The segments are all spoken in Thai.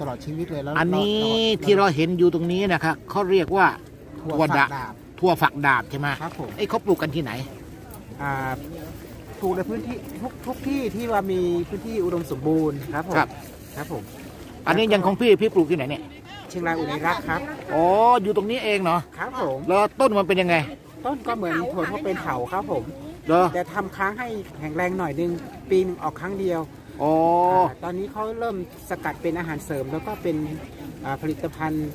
ตลอดชีวิตเลยแล้วอันนี้เที่เราเห็นอยู่ตรงนี้นะครับเขาเรียกว่าถั่วถั่วฝัดากดาบถั่วฝักดาบใช่ไหมครับผมไอ้เขาปลูกกันที่ไหนอ่าปลูกในพื้นที่ทุกทุกที่ที่ว่ามีพื้นที่อุดมสมบูรณ์ครับผมครับครับผม อันนี้ยังของพี่พี่ปลูกที่ไหนเนี่ยเชียงรายอุไรรักษ์ครับ อ๋อ อยู่ตรงนี้เองเนาะ ครับผม แล้วต้นมันเป็นยังไง ต้นก็เหมือนถั่วทั่วเป็นเถาครับผมเหรอแต่ทำค้างให้แข็งแรงหน่อยนึง ปีหนึงออกครั้งเดียว อ๋อาตอนนี้เขาเริ่มสกัดเป็นอาหารเสริมแล้วก็เป็นอ่าผลิตภัณฑ์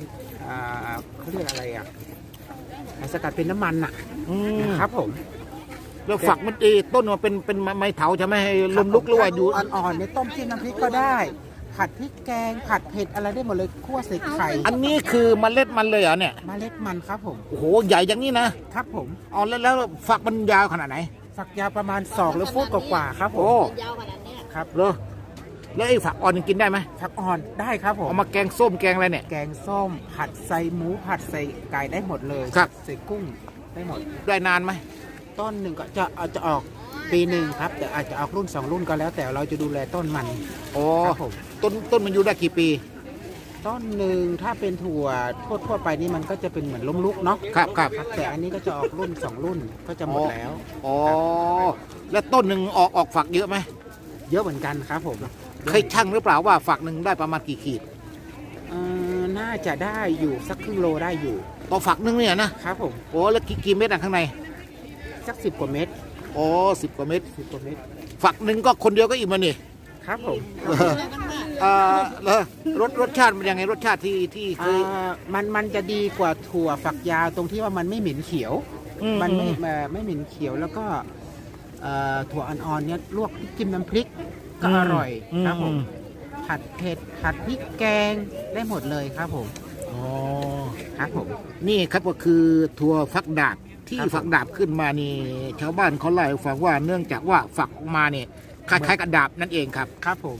อ่าเขาเรียกอะไรอะอ่าสกัดเป็นน้ำมันอะอืมครับผม แล้วฝักมันดีต้นมันเป็นเป็นไม้เถาใช่ไหมให้ลมลุกหรือว่าอยู่อ่อนๆในต้มจิ้มน้ำพริกก็ได้ ผัดพริกแกง ผัดเผ็ดอะไรได้หมดเลยคั่วใส่ไข่อันนี้คือเมล็ดมันเลยเหรอเนี่ยเมล็ดมันครับผม โอ้โหใหญ่อย่างนี้นะครับผมอ๋อแล้วแล้วฝักมันยาวขนาดไหน ฝักยาวประมาณศอกหรือฟุตกว่าๆครับผโอ้มยาวขนาดเนี้ย ครับ เหรอแล้วไอ้ฝักอ่อนยังกินได้ไหมฝักอ่อนได้ครับผม เอามาแกงส้มแกงอะไรเนี่ย แกงส้ม ผัดใส่หมูผัดใส่ไก่ได้หมดเลยครับ ใส่กุ้งได้หมด ได้นานไหมต้นหนึ่งก็จะอาจจะออกปีหนึ่งครับ แต่อาจจะออกรุ่นสองรุ่นก็แล้ว แต่เราจะดูแลต้นมัน อ๋อครับผม ต้นต้นมันอยู่ได้กี่ปี ต้นหนึ่งถ้าเป็นถั่วทั่วทั่วๆไปนี่มันก็จะเป็นเหมือนล้มลุกเนาะครับครับครับ แต่อันนี้ก็จะออกรุ่นสองรุ่นก็จะหมดแล้ว อ๋อ แล้วต้นหนึ่งออกออกฝักเยอะไหม เยอะเหมือนกันครับผมเคยชั่งหรือเปล่าว่าฝักหนึ่งได้ประมาณกี่ขีดเอ่อน่าจะได้อยู่สักครึ่งโลได้อยู่ต่อฝักหนึงเนี่ยนะครับผมโอ้แล้วกี่กี่เม็ดอะข้างในสักสิบกว่าเม็ดโอ้สิบกว่าเม็ดสิบกว่าเม็ดฝักหนึ่งก็คนเดียวก็อิ่มแล้วนี่ครับผมเออเอ่อแล้วรสรสชาติมันยังไงรสชาติที่ที่เคอ่ยามันมันจะดีกว่าถั่วฝักยาวตรงที่ว่ามันไม่เหม็นเขียว อืมันไม่เอ่อไม่เหม็นเขียวแล้วก็เอ่อ ถั่วอ่อนๆเนี่ยลวกจิ้มน้ำพริกก็อร่อยครับผมผัดเผ็ดผัดพริกแกงได้หมดเลยครับผมอ๋อครับผม นี่ครับก็คือถั่วฝักดาบที่ครับผมฝักดาบขึ้นมานี่ชาวบ้านเขาเล่าให้ฟังว่าเนื่องจากว่าฝักออกมาเนี่ยคล้ายๆกับดาบนั่นเองครับ ครับผม